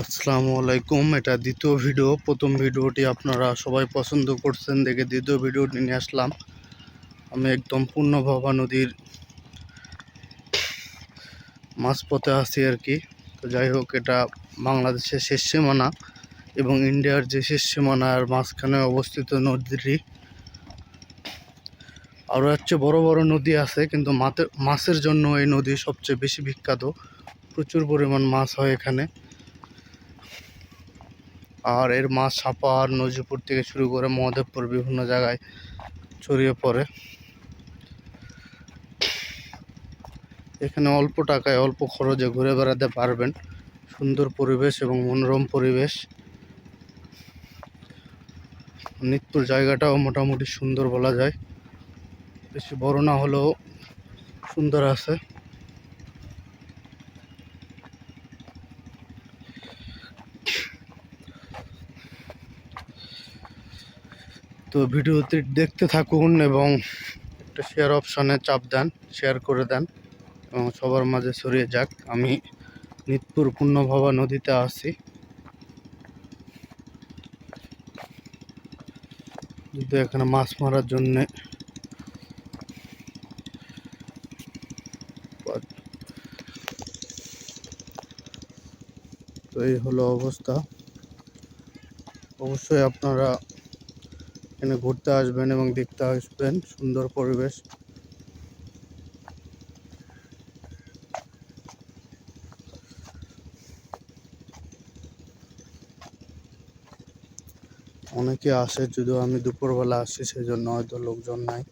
আসসালামু আলাইকুম। এটা দ্বিতীয় ভিডিও। প্রথম ভিডিওটি আপনারা সবাই পছন্দ করছেন দেখে দ্বিতীয় ভিডিওটি নিয়ে আসলাম। আমি একদম পূর্ণভবা নদীর মাঝপথে আছি আর কি। তো যাই হোক, এটা বাংলাদেশের শেষ সীমানা এবং ইন্ডিয়ার যে শেষ সীমানার মাঝখানে অবস্থিত নদীটি। আরও হচ্ছে বড় বড় নদী আছে, কিন্তু মাছের জন্য এই নদী সবচেয়ে বেশি বিখ্যাত। প্রচুর পরিমাণ মাছ হয় এখানে। আর এর মাছ সাপার নজিপুর থেকে শুরু করে মহাদেবপুর বিভিন্ন জায়গায় ছড়িয়ে পড়ে। এখানে অল্প টাকায় অল্প খরচে ঘুরে বেড়াতে পারবেন। সুন্দর পরিবেশ এবং মনোরম পরিবেশ। নিত্যুর জায়গাটাও মোটামুটি সুন্দর বলা যায়। বেশি বড় না হলেও সুন্দর আছে। তো ভিডিওটি দেখতে থাকুন এবং একটা শেয়ার অপশানে চাপ দেন শেয়ার করে দেন এবং সবার মাঝে ছড়িয়ে যাক। আমি নিতপুর পূর্ণভবা নদীতে আছি। যদি এখানে মাছ মারার জন্যে তো এই হলো অবস্থা। অবশ্যই আপনারা এখানে ঘুরতে আসবেন এবং দেখতে আসবেন, সুন্দর পরিবেশ। অনেকে আসে, যদিও আমি দুপুরবেলা আসি সেই জন্য হয়তো লোকজন নাই।